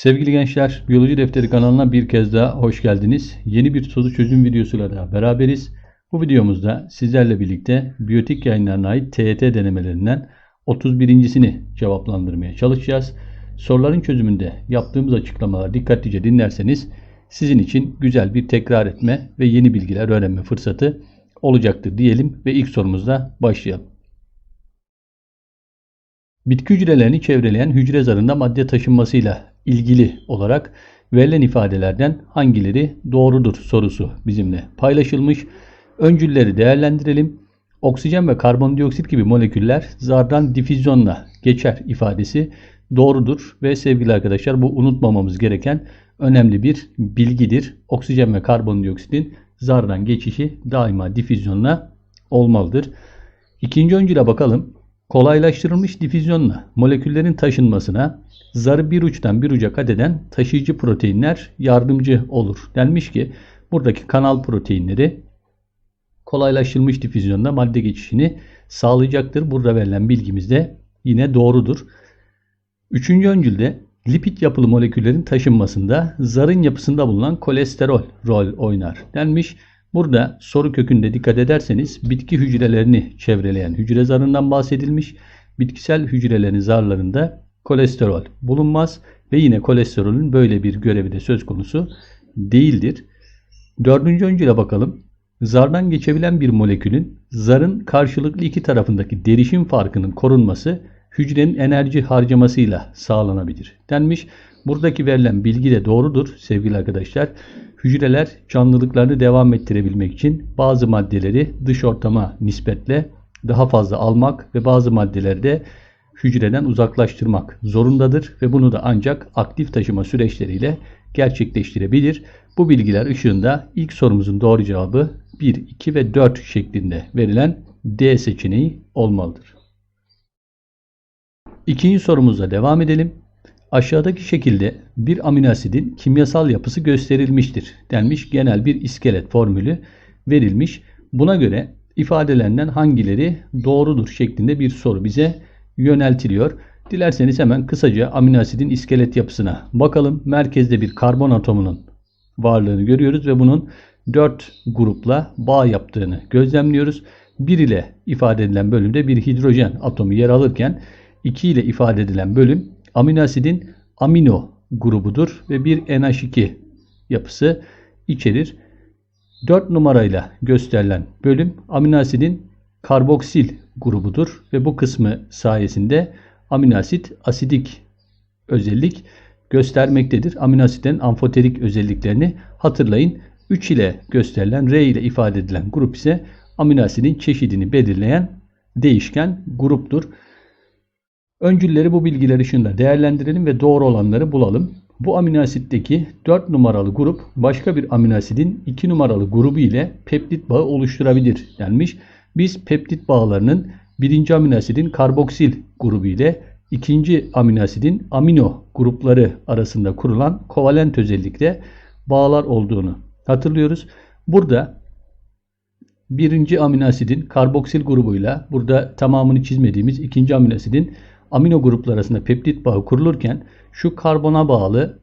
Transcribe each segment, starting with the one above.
Sevgili gençler, Biyoloji Defteri kanalına bir kez daha hoş geldiniz. Yeni bir soru çözüm videosuyla da beraberiz. Bu videomuzda sizlerle birlikte biyotik yayınlarına ait TYT denemelerinden 31.sini cevaplandırmaya çalışacağız. Soruların çözümünde yaptığımız açıklamaları dikkatlice dinlerseniz sizin için güzel bir tekrar etme ve yeni bilgiler öğrenme fırsatı olacaktır diyelim ve ilk sorumuzla başlayalım. Bitki hücrelerini çevreleyen hücre zarında madde taşınmasıyla ilgili olarak verilen ifadelerden hangileri doğrudur sorusu bizimle paylaşılmış. Öncülleri değerlendirelim. Oksijen ve karbondioksit gibi moleküller zardan difüzyonla geçer ifadesi doğrudur ve sevgili arkadaşlar bu unutmamamız gereken önemli bir bilgidir. Oksijen ve karbondioksitin zardan geçişi daima difüzyonla olmalıdır. İkinci öncüle bakalım. Kolaylaştırılmış difüzyonla moleküllerin taşınmasına zarı bir uçtan bir uca kat eden taşıyıcı proteinler yardımcı olur. Denmiş ki buradaki kanal proteinleri kolaylaştırılmış difüzyonda madde geçişini sağlayacaktır. Burada verilen bilgimiz de yine doğrudur. Üçüncü öncülde lipid yapılı moleküllerin taşınmasında zarın yapısında bulunan kolesterol rol oynar denmiş. Burada soru kökünde dikkat ederseniz bitki hücrelerini çevreleyen hücre zarından bahsedilmiş. Bitkisel hücrelerin zarlarında kolesterol bulunmaz ve yine kolesterolün böyle bir görevi de söz konusu değildir. Dördüncü öncüle bakalım. Zardan geçebilen bir molekülün zarın karşılıklı iki tarafındaki derişim farkının korunması hücrenin enerji harcamasıyla sağlanabilir denmiş. Buradaki verilen bilgi de doğrudur sevgili arkadaşlar. Hücreler canlılıklarını devam ettirebilmek için bazı maddeleri dış ortama nispetle daha fazla almak ve bazı maddeleri de hücreden uzaklaştırmak zorundadır ve bunu da ancak aktif taşıma süreçleriyle gerçekleştirebilir. Bu bilgiler ışığında ilk sorumuzun doğru cevabı 1, 2 ve 4 şeklinde verilen D seçeneği olmalıdır. İkinci sorumuzla devam edelim. Aşağıdaki şekilde bir amino asidin kimyasal yapısı gösterilmiştir denmiş genel bir iskelet formülü verilmiş. Buna göre ifadelerinden hangileri doğrudur şeklinde bir soru bize yöneltiliyor. Dilerseniz hemen kısaca amino asidin iskelet yapısına bakalım. Merkezde bir karbon atomunun varlığını görüyoruz ve bunun 4 grupla bağ yaptığını gözlemliyoruz. 1 ile ifade edilen bölümde bir hidrojen atomu yer alırken 2 ile ifade edilen bölüm amino asidin amino grubudur ve bir NH2 yapısı içerir. 4 numarayla gösterilen bölüm amino asidin karboksil grubudur ve bu kısmı sayesinde amino asit asidik özellik göstermektedir. Amino asitlerin amfoterik özelliklerini hatırlayın. 3 ile gösterilen R ile ifade edilen grup ise amino asidin çeşidini belirleyen değişken gruptur. Öncülleri bu bilgiler ışığında değerlendirelim ve doğru olanları bulalım. Bu amino asitteki 4 numaralı grup başka bir amino asidin 2 numaralı grubu ile peptit bağı oluşturabilir denmiş. Biz peptit bağlarının birinci amino asidin karboksil grubu ile ikinci amino asidin amino grupları arasında kurulan kovalent özellikle bağlar olduğunu hatırlıyoruz. Burada birinci amino asidin karboksil grubuyla burada tamamını çizmediğimiz ikinci amino asidin amino grupları arasında peptit bağı kurulurken şu karbona bağlı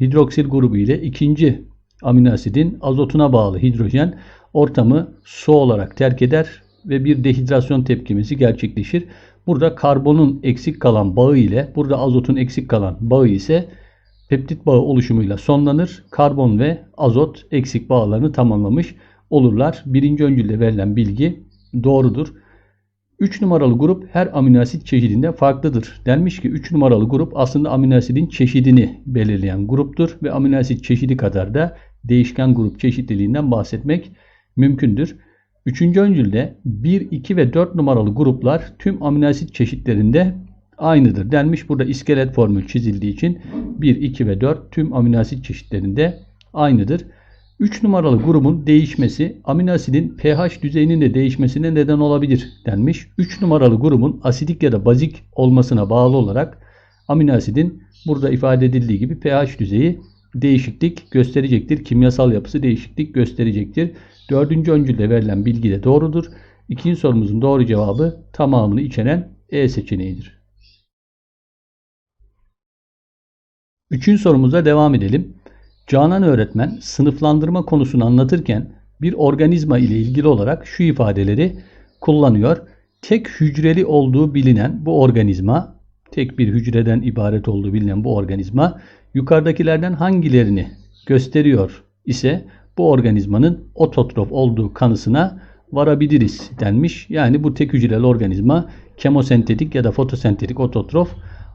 hidroksil grubu ile ikinci amino asidin azotuna bağlı hidrojen ortamı su olarak terk eder ve bir dehidrasyon tepkimesi gerçekleşir. Burada karbonun eksik kalan bağı ile burada azotun eksik kalan bağı ise peptit bağı oluşumuyla sonlanır. Karbon ve azot eksik bağlarını tamamlamış olurlar. Birinci öncülde verilen bilgi doğrudur. 3 numaralı grup her amino asit çeşidinde farklıdır. Denmiş ki 3 numaralı grup aslında amino asidin çeşidini belirleyen gruptur ve amino asit çeşidi kadar da değişken grup çeşitliliğinden bahsetmek mümkündür. Üçüncü öncülde 1, 2 ve 4 numaralı gruplar tüm amino asit çeşitlerinde aynıdır denmiş. Burada iskelet formül çizildiği için 1, 2 ve 4 tüm amino asit çeşitlerinde aynıdır. 3 numaralı grubun değişmesi amino asidin pH düzeyinin de değişmesine neden olabilir denmiş. 3 numaralı grubun asidik ya da bazik olmasına bağlı olarak amino asidin burada ifade edildiği gibi pH düzeyi değişiklik gösterecektir. Kimyasal yapısı değişiklik gösterecektir. Dördüncü öncülde verilen bilgi de doğrudur. İkinci sorumuzun doğru cevabı tamamını içeren E seçeneğidir. Üçüncü sorumuza devam edelim. Canan öğretmen sınıflandırma konusunu anlatırken bir organizma ile ilgili olarak şu ifadeleri kullanıyor. Tek hücreli olduğu bilinen bu organizma, tek bir hücreden ibaret olduğu bilinen bu organizma yukarıdakilerden hangilerini gösteriyor ise bu organizmanın ototrof olduğu kanısına varabiliriz denmiş. Yani bu tek hücreli organizma kemosentetik ya da fotosentetik ototrof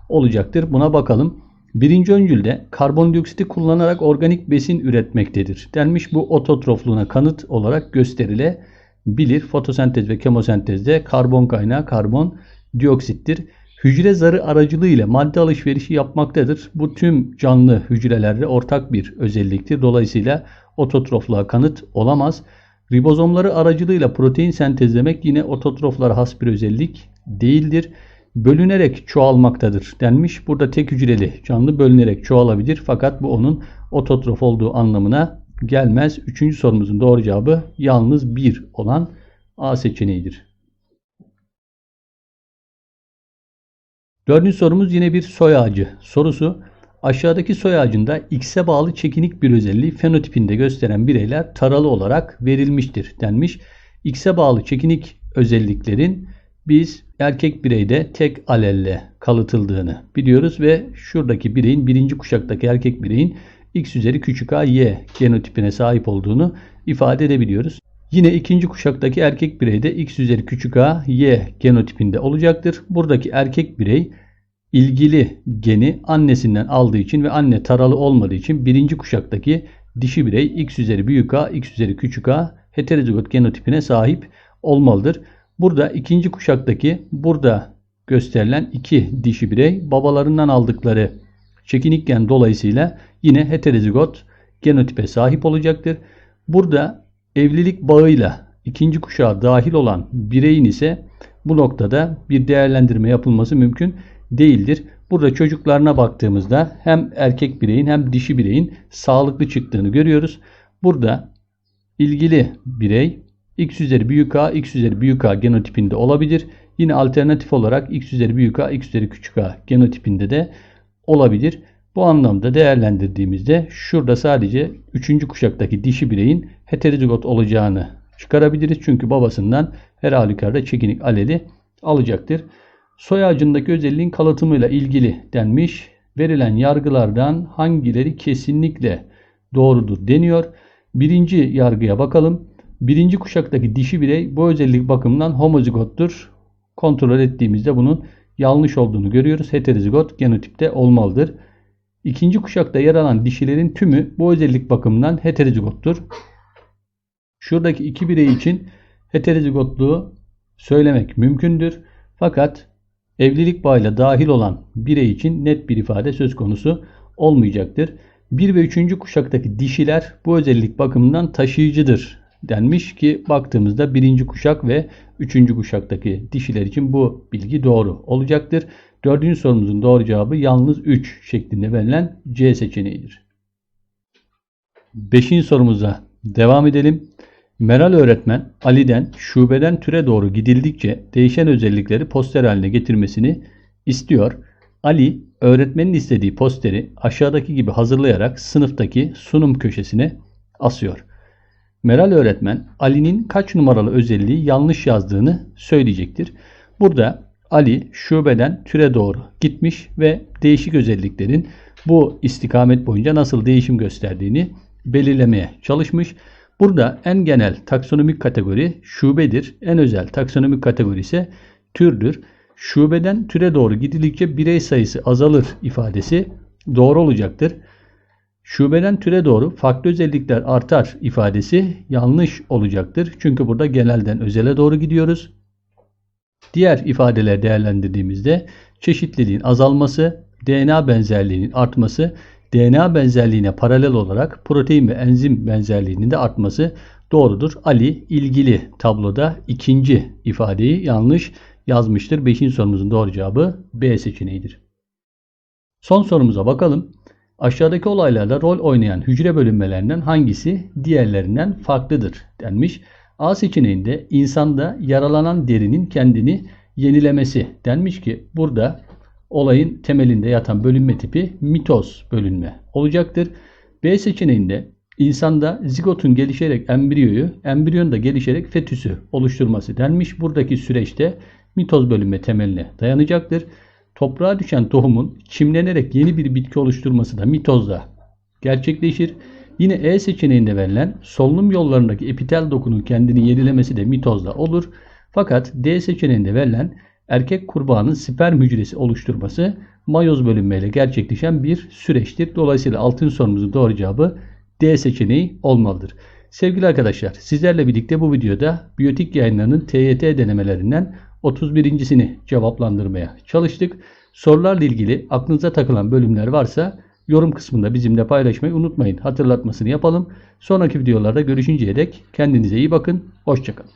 olacaktır. Buna bakalım. Birinci öncülde karbondioksiti kullanarak organik besin üretmektedir. Denmiş bu ototrofluğuna kanıt olarak gösterilebilir. Fotosentez ve kemosentezde karbon kaynağı karbon dioksittir. Hücre zarı aracılığıyla madde alışverişi yapmaktadır. Bu tüm canlı hücrelerde ortak bir özelliktir. Dolayısıyla ototrofluğa kanıt olamaz. Ribozomları aracılığıyla protein sentezlemek yine ototroflara has bir özellik değildir. Bölünerek çoğalmaktadır denmiş. Burada tek hücreli canlı bölünerek çoğalabilir fakat bu onun ototrof olduğu anlamına gelmez. Üçüncü sorumuzun doğru cevabı yalnız bir olan A seçeneğidir. Dördüncü sorumuz yine bir soy ağacı sorusu. Aşağıdaki soy ağacında X'e bağlı çekinik bir özelliği fenotipinde gösteren bireyler taralı olarak verilmiştir denmiş. X'e bağlı çekinik özelliklerin biz erkek bireyde tek alelle kalıtıldığını biliyoruz ve şuradaki bireyin birinci kuşaktaki erkek bireyin X üzeri küçük a Y genotipine sahip olduğunu ifade edebiliyoruz. Yine ikinci kuşaktaki erkek bireyde X üzeri küçük a Y genotipinde olacaktır. Buradaki erkek birey ilgili geni annesinden aldığı için ve anne taralı olmadığı için birinci kuşaktaki dişi birey X üzeri büyük A, X üzeri küçük a heterozigot genotipine sahip olmalıdır. Burada ikinci kuşaktaki burada gösterilen iki dişi birey babalarından aldıkları çekinik gen dolayısıyla yine heterozigot genotipe sahip olacaktır. Burada evlilik bağıyla ikinci kuşağa dahil olan bireyin ise bu noktada bir değerlendirme yapılması mümkün değildir. Burada çocuklarına baktığımızda hem erkek bireyin hem dişi bireyin sağlıklı çıktığını görüyoruz. Burada ilgili birey x üzeri büyük A, x üzeri büyük A genotipinde olabilir. Yine alternatif olarak x üzeri büyük A, x üzeri küçük A genotipinde de olabilir. Bu anlamda değerlendirdiğimizde şurada sadece 3. kuşaktaki dişi bireyin heterozigot olacağını çıkarabiliriz. Çünkü babasından her halükarda çekinik aleli alacaktır. Soy ağacındaki özelliğin kalıtımıyla ilgili denmiş. Verilen yargılardan hangileri kesinlikle doğrudur deniyor. Birinci yargıya bakalım. Birinci kuşaktaki dişi birey bu özellik bakımından homozigottur. Kontrol ettiğimizde bunun yanlış olduğunu görüyoruz. Heterozigot genotipte olmalıdır. İkinci kuşakta yer alan dişilerin tümü bu özellik bakımından heterozigottur. Şuradaki iki birey için heterozigotluğu söylemek mümkündür. Fakat evlilik bağıyla dahil olan birey için net bir ifade söz konusu olmayacaktır. 1 ve 3. kuşaktaki dişiler bu özellik bakımından taşıyıcıdır denmiş ki baktığımızda birinci kuşak ve üçüncü kuşaktaki dişiler için bu bilgi doğru olacaktır. Dördüncü sorumuzun doğru cevabı yalnız 3 şeklinde verilen C seçeneğidir. Beşinci sorumuza devam edelim. Meral öğretmen Ali'den şubeden türe doğru gidildikçe değişen özellikleri poster haline getirmesini istiyor. Ali öğretmenin istediği posteri aşağıdaki gibi hazırlayarak sınıftaki sunum köşesine asıyor. Meral öğretmen Ali'nin kaç numaralı özelliği yanlış yazdığını söyleyecektir. Burada Ali şubeden türe doğru gitmiş ve değişik özelliklerin bu istikamet boyunca nasıl değişim gösterdiğini belirlemeye çalışmış. Burada en genel taksonomik kategori şubedir. En özel taksonomik kategori ise türdür. Şubeden türe doğru gidildikçe birey sayısı azalır ifadesi doğru olacaktır. Şubeden türe doğru farklı özellikler artar ifadesi yanlış olacaktır. Çünkü burada genelden özele doğru gidiyoruz. Diğer ifadeler değerlendirdiğimizde çeşitliliğin azalması, DNA benzerliğinin artması, DNA benzerliğine paralel olarak protein ve enzim benzerliğinin de artması doğrudur. Ali ilgili tabloda ikinci ifadeyi yanlış yazmıştır. Beşinci sorumuzun doğru cevabı B seçeneğidir. Son sorumuza bakalım. Aşağıdaki olaylarda rol oynayan hücre bölünmelerinden hangisi diğerlerinden farklıdır denmiş. A seçeneğinde insanda yaralanan derinin kendini yenilemesi denmiş ki burada olayın temelinde yatan bölünme tipi mitoz bölünme olacaktır. B seçeneğinde insanda zigotun gelişerek embriyoyu, embriyonun da gelişerek fetüsü oluşturması denmiş. Buradaki süreçte mitoz bölünme temeline dayanacaktır. Toprağa düşen tohumun çimlenerek yeni bir bitki oluşturması da mitozda gerçekleşir. Yine E seçeneğinde verilen solunum yollarındaki epitel dokunun kendini yenilemesi de mitozda olur. Fakat D seçeneğinde verilen erkek kurbağanın sperm hücresi oluşturması mayoz bölünmeyle gerçekleşen bir süreçtir. Dolayısıyla altın sorumuzun doğru cevabı D seçeneği olmalıdır. Sevgili arkadaşlar sizlerle birlikte bu videoda biyotik yayınlarının TYT denemelerinden 31.sini cevaplandırmaya çalıştık. Sorularla ilgili aklınıza takılan bölümler varsa yorum kısmında bizimle paylaşmayı unutmayın. Hatırlatmasını yapalım. Sonraki videolarda görüşünceye dek kendinize iyi bakın. Hoşçakalın.